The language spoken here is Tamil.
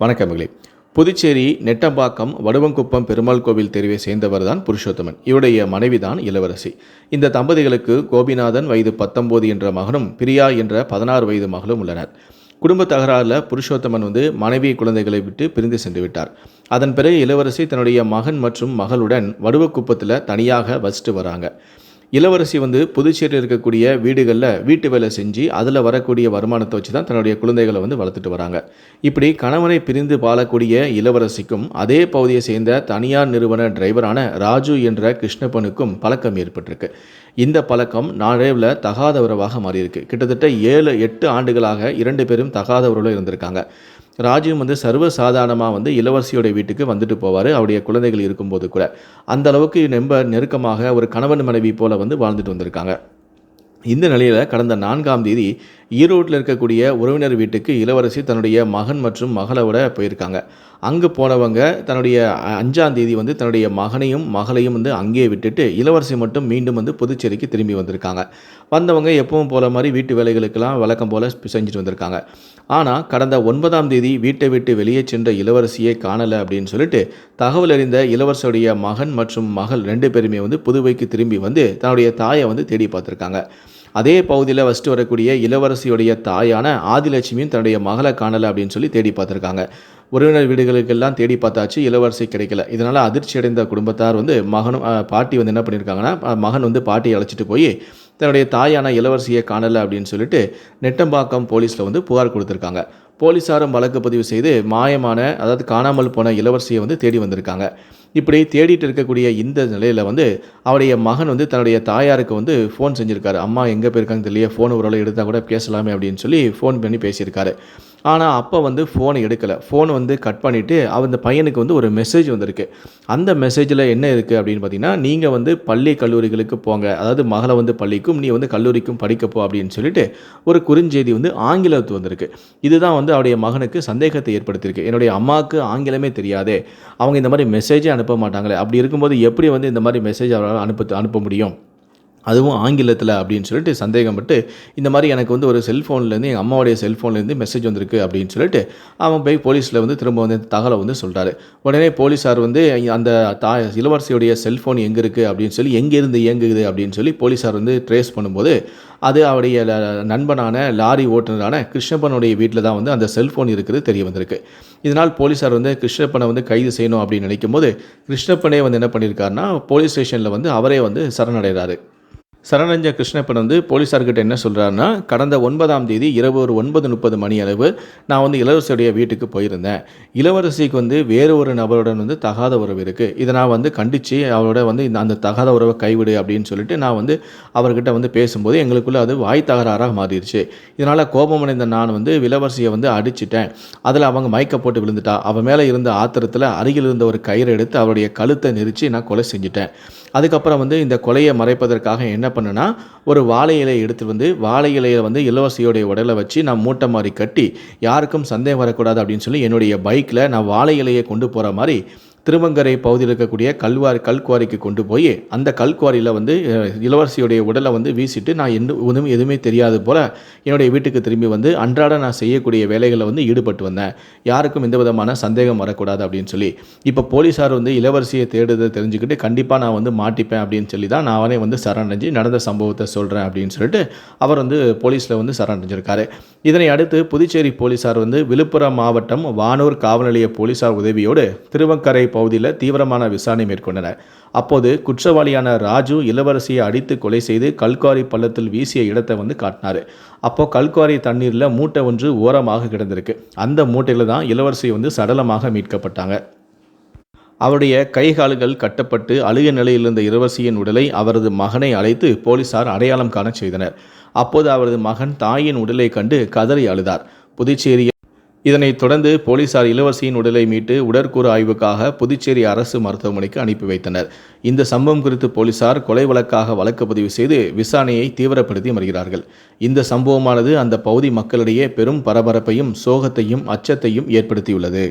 வணக்கமகளே புதுச்சேரி நெட்டம்பாக்கம் வடுவங்குப்பம் பெருமாள் கோவில் தெருவை சேர்ந்தவர் தான் புருஷோத்தமன். இவருடைய மனைவி தான் இளவரசி. இந்த தம்பதிகளுக்கு கோபிநாதன் வயது பத்தொம்போது என்ற மகனும் பிரியா என்ற பதினாறு வயது மகளும் உள்ளனர். குடும்ப தகராறில் புருஷோத்தமன் வந்து மனைவி குழந்தைகளை விட்டு பிரிந்து சென்று விட்டார். அதன் பிறகு இளவரசி தன்னுடைய மகன் மற்றும் மகளுடன் வடுவக்குப்பத்தில் தனியாக வசித்து வராங்க. இளவரசி வந்து புதுச்சேரியில் இருக்கக்கூடிய வீடுகளில் வீட்டு வேலை செஞ்சு அதில் வரக்கூடிய வருமானத்தை வச்சு தான் தன்னுடைய குழந்தைகளை வந்து வளர்த்துட்டு வராங்க. இப்படி கணவனை பிரிந்து வாழக்கூடிய இளவரசிக்கும் அதே பகுதியை சேர்ந்த தனியார் நிறுவன டிரைவரான ராஜு என்ற கிருஷ்ணப்பனுக்கும் பழக்கம் ஏற்பட்டிருக்கு. இந்த பழக்கம் நாளேவில் தகாத உறவாக மாறியிருக்கு. கிட்டத்தட்ட ஏழு எட்டு ஆண்டுகளாக இரண்டு பேரும் தகாத உறவில் இருந்திருக்காங்க. ராஜீவ் வந்து சர்வ சாதாரணமாக வந்து இளவரசியோடைய வீட்டுக்கு வந்துட்டு போவார். அவருடைய குழந்தைகள் இருக்கும்போது கூட. அந்த அளவுக்கு ரொம்ப நெருக்கமாக ஒரு கணவன் மனைவி போல வந்து வாழ்ந்துட்டு வந்திருக்காங்க. இந்த நிலையில் கடந்த நான்காம் தேதி ஈரோட்டில் இருக்கக்கூடிய உறவினர் வீட்டுக்கு இளவரசி தன்னுடைய மகன் மற்றும் மகளோட போயிருக்காங்க. அங்கே போனவங்க தன்னுடைய அஞ்சாம் தேதி வந்து தன்னுடைய மகனையும் மகளையும் வந்து அங்கேயே விட்டுட்டு இளவரசி மட்டும் மீண்டும் வந்து புதுச்சேரிக்கு திரும்பி வந்திருக்காங்க. வந்தவங்க எப்பவும் போல மாதிரி வீட்டு வேலைகளுக்கெல்லாம் வழக்கம் போல் செஞ்சுட்டு வந்திருக்காங்க. ஆனால் கடந்த ஒன்பதாம் தேதி வீட்டை விட்டு வெளியே சென்ற இளவரசியை காணலை அப்படின்னு சொல்லிட்டு தகவல் அறிந்த இளவரசியுடைய மகன் மற்றும் மகள் ரெண்டு பேருமே வந்து புதுவைக்கு திரும்பி வந்து தன்னுடைய தாயை வந்து தேடி பார்த்துருக்காங்க. அதே பகுதியில் ஃபஸ்ட்டு வரக்கூடிய இளவரசியுடைய தாயான ஆதிலட்சுமியும் தன்னுடைய மகளை காணலை அப்படின்னு சொல்லி தேடி பார்த்துருக்காங்க. உறவினர் வீடுகளுக்கெல்லாம் தேடி பார்த்தாச்சு இளவரசி கிடைக்கல. இதனால் அதிர்ச்சி அடைந்த குடும்பத்தார் வந்து மகனும் பாட்டி வந்து என்ன பண்ணியிருக்காங்கன்னா மகன் வந்து பாட்டியை அழைச்சிட்டு போய் தன்னுடைய தாயான இளவரசியை காணலை அப்படின்னு சொல்லிட்டு நெட்டம்பாக்கம் போலீஸில் வந்து புகார் கொடுத்துருக்காங்க. போலீஸாரும் வழக்கு பதிவு செய்து மாயமான அதாவது காணாமல் போன இளவரசியை வந்து தேடி வந்திருக்காங்க. இப்படி தேடிட்டு இருக்கக்கூடிய இந்த நிலையில் வந்து அவருடைய மகன் வந்து தன்னுடைய தாயாருக்கு வந்து ஃபோன் செஞ்சுருக்காரு. அம்மா எங்கே போயிருக்காங்க தெரியல ஃபோன் ஒரு எடுத்தால் கூட பேசலாமே அப்படின்னு சொல்லி ஃபோன் பண்ணி பேசியிருக்காரு. ஆனால் அப்போ வந்து ஃபோனை எடுக்கலை. ஃபோன் வந்து கட் பண்ணிவிட்டு அந்த பையனுக்கு வந்து ஒரு மெசேஜ் வந்திருக்கு. அந்த மெசேஜில் என்ன இருக்குது அப்படின்னு பார்த்தீங்கன்னா நீங்கள் வந்து பள்ளி கல்லூரிகளுக்கு போங்க. அதாவது மகளை வந்து பள்ளிக்கும் நீ வந்து கல்லூரிக்கும் படிக்கப்போ அப்படின்னு சொல்லிட்டு ஒரு குறுஞ்செய்தி வந்து ஆங்கிலத்து வந்திருக்கு. இதுதான் வந்து அவருடைய மகனுக்கு சந்தேகத்தை ஏற்படுத்தியிருக்கு. என்னுடைய அம்மாவுக்கு ஆங்கிலமே தெரியாதே. அவங்க இந்த மாதிரி மெசேஜே அனுப்ப மாட்டாங்களே. அப்படி இருக்கும்போது எப்படி வந்து இந்த மாதிரி மெசேஜ் அவரால் அனுப்ப அனுப்ப முடியும்? அதுவும் ஆங்கிலத்தில் அப்படின்னு சொல்லிட்டு சந்தேகப்பட்டு இந்த மாதிரி எனக்கு வந்து ஒரு செல்ஃபோன்லேருந்து எங்கள் அம்மாவுடைய செல்ஃபோன்லேருந்து மெசேஜ் வந்திருக்கு அப்படின்னு சொல்லிட்டு அவன் போய் போலீஸில் வந்து திரும்ப வந்து தகவலை வந்து சொல்கிறாரு உடனே போலீஸார் வந்து அந்த தா இளவரசியுடைய செல்ஃபோன் எங்கே இருக்குது அப்படின்னு சொல்லி எங்கேருந்து இயங்குது அப்படின்னு சொல்லி போலீஸார் வந்து ட்ரேஸ் பண்ணும்போது அது அவருடைய நண்பனான லாரி ஓட்டுநரான கிருஷ்ணப்பனுடைய வீட்டில் தான் வந்து அந்த செல்ஃபோன் இருக்குது தெரிய வந்திருக்கு. இதனால் போலீஸார் வந்து கிருஷ்ணப்பனை வந்து கைது செய்யணும் அப்படின்னு நினைக்கும் போது கிருஷ்ணப்பனே வந்து என்ன பண்ணியிருக்காருன்னா போலீஸ் ஸ்டேஷனில் வந்து அவரே வந்து சரணடைகிறாரு சரணஞ்ச கிருஷ்ணப்பன் வந்து போலீஸார்கிட்ட என்ன சொல்கிறாருன்னா கடந்த ஒன்பதாம் தேதி இரவு ஒரு ஒன்பது முப்பது மணி அளவு நான் வந்து இளவரசியுடைய வீட்டுக்கு போயிருந்தேன். இளவரசிக்கு வந்து வேறு ஒரு நபருடன் வந்து தகாத உறவு இருக்குது இதை நான் வந்து கண்டித்து அவரோட வந்து இந்த அந்த தகாத உறவை கைவிடு அப்படின்னு சொல்லிட்டு நான் வந்து அவர்கிட்ட வந்து பேசும்போது எங்களுக்குள்ளே அது வாய் தகராறாக மாறிடுச்சு. இதனால் கோபமடைந்த நான் வந்து இளவரசியை வந்து அடிச்சிட்டேன். அதில் அவங்க மயக்க போட்டு விழுந்துட்டா. அவன் மேலே இருந்த ஆத்திரத்தில் அருகில் இருந்த ஒரு கயிறை எடுத்து அவருடைய கழுத்தை நெரிச்சு நான் கொலை செஞ்சுட்டேன். அதுக்கப்புறம் வந்து இந்த கொலையை மறைப்பதற்காக என்ன பண்ணேன்னா ஒரு வாழை இலையை எடுத்து வந்து வாழை இலையை வந்து இளவரசியோடைய உடலை வச்சு நான் மூட்டை மாதிரி கட்டி யாருக்கும் சந்தேகம் வரக்கூடாது அப்படின்னு சொல்லி என்னுடைய பைக்கில் நான் வாழை இலையை கொண்டு போகிற மாதிரி திருவங்கரை பகுதியில் இருக்கக்கூடிய கல்வாரி கல்குவாரிக்கு கொண்டு போய் அந்த கல்குவாரியில் வந்து இளவரசியுடைய உடலை வந்து வீசிட்டு நான் என்ன ஒன்றும் எதுவுமே தெரியாது போல் என்னுடைய வீட்டுக்கு திரும்பி வந்து அன்றாட நான் செய்யக்கூடிய வேலைகளை வந்து ஈடுபட்டு வந்தேன். யாருக்கும் எந்த விதமான சந்தேகம் வரக்கூடாது அப்படின்னு சொல்லி. இப்போ போலீஸார் வந்து இளவரசியை தேடுறதை தெரிஞ்சுக்கிட்டு கண்டிப்பாக நான் வந்து மாட்டிப்பேன் அப்படின்னு சொல்லி தான் நான் அவனே வந்து சரணடைஞ்சு நடந்த சம்பவத்தை சொல்கிறேன் அப்படின்னு சொல்லிட்டு அவர் வந்து போலீஸில் வந்து சரணடைஞ்சிருக்காரு. இதனை அடுத்து புதுச்சேரி போலீஸார் வந்து விழுப்புரம் மாவட்டம் வானூர் காவல் நிலைய போலீஸார் உதவியோடு திருவக்கரை பகுதியில் தீவிரமான விசாரணை மேற்கொண்டனர் அப்போது குற்றவாளியான ராஜு இளவரசியை அடித்து கொலை செய்து கல்குவாரி பள்ளத்தில் வீசிய இடத்தை வந்து காட்டினார். அப்போ கல்குவாரி தண்ணீரில் மூட்டை ஒன்று ஓரமாக கிடந்திருக்கு. அந்த மூட்டையில் தான் இளவரசி வந்து சடலமாக மீட்கப்பட்டாங்க. அவருடைய கைகால்கள் கட்டப்பட்டு அழுக நிலையில் இருந்த இளவரசியின் உடலை அவரது மகனை அழைத்து போலீசார் அடையாளம் காண செய்தனர். அப்போது அவரது மகன் தாயின் உடலை கண்டு கதறி அழுதார். புதுச்சேரி இதனைத் தொடர்ந்து போலீசார் இளவரசியின் உடலை மீட்டு உடற்கூறு ஆய்வுக்காக புதுச்சேரி அரசு மருத்துவமனைக்கு அனுப்பி வைத்தனர். இந்த சம்பவம் குறித்து போலீசார் கொலை வழக்காக வழக்கு பதிவு செய்து விசாரணையை தீவிரப்படுத்தி வருகிறார்கள். இந்த சம்பவமானது அந்த பகுதி மக்களிடையே பெரும் பரபரப்பையும் சோகத்தையும் அச்சத்தையும் ஏற்படுத்தியுள்ளது.